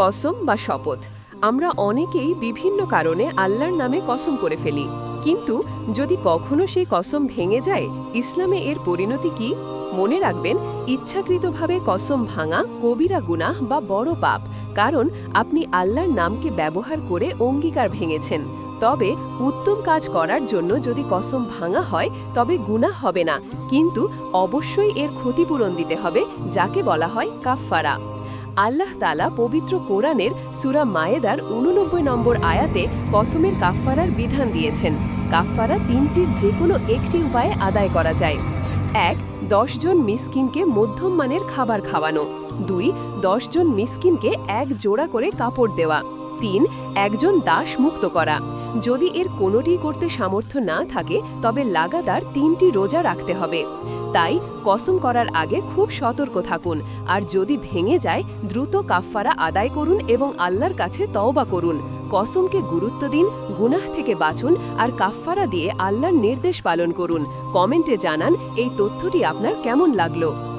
কসম বা শপথ। আমরা অনেকেই বিভিন্ন কারণে আল্লাহর নামে কসম করে ফেলি। কিন্তু যদি কখনো সেই কসম ভেঙে যায়, ইসলামে এর পরিণতি কি? মনে রাখবেন, ইচ্ছাকৃতভাবে কসম ভাঙা কবিরা গুনাহ বা বড় পাপ, কারণ আপনি আল্লাহর নামকে ব্যবহার করে অঙ্গীকার ভেঙেছেন। তবে উত্তম কাজ করার জন্য যদি কসম ভাঙা হয়, তবে গুনাহ হবে না। কিন্তু অবশ্যই এর ক্ষতিপূরণ দিতে হবে, যাকে বলা হয় কাফফারা। আল্লাহ তালা পবিত্র কোরআনের সুরা মায়েদার উননব্বই নম্বর আয়াতে কসমের কাফফারার বিধান দিয়েছেন। কাফফারা তিনটির যে কোনো একটি উপায়ে আদায় করা যায়। এক দশজন মিসকিনকে মধ্যম মানের খাবার খাওয়ানো। দুই দশজন মিসকিনকে এক জোড়া করে কাপড় দেওয়া। তিন, একজন দাস মুক্ত করা। যদি এর কোনোটি করতে সামর্থ্য না থাকে, তবে লাগাতার তিনটি রোজা রাখতে হবে। তাই কসম করার আগে খুব সতর্ক থাকুন, আর যদি ভেঙে যায়, দ্রুত কাফফারা আদায় করুন এবং আল্লাহর কাছে তওবা করুন। কসমকে গুরুত্ব দিন, গুনাহ থেকে বাঁচুন, আর কাফফারা দিয়ে আল্লাহর নির্দেশ পালন করুন। কমেন্টে জানান এই তথ্যটি আপনার কেমন লাগল।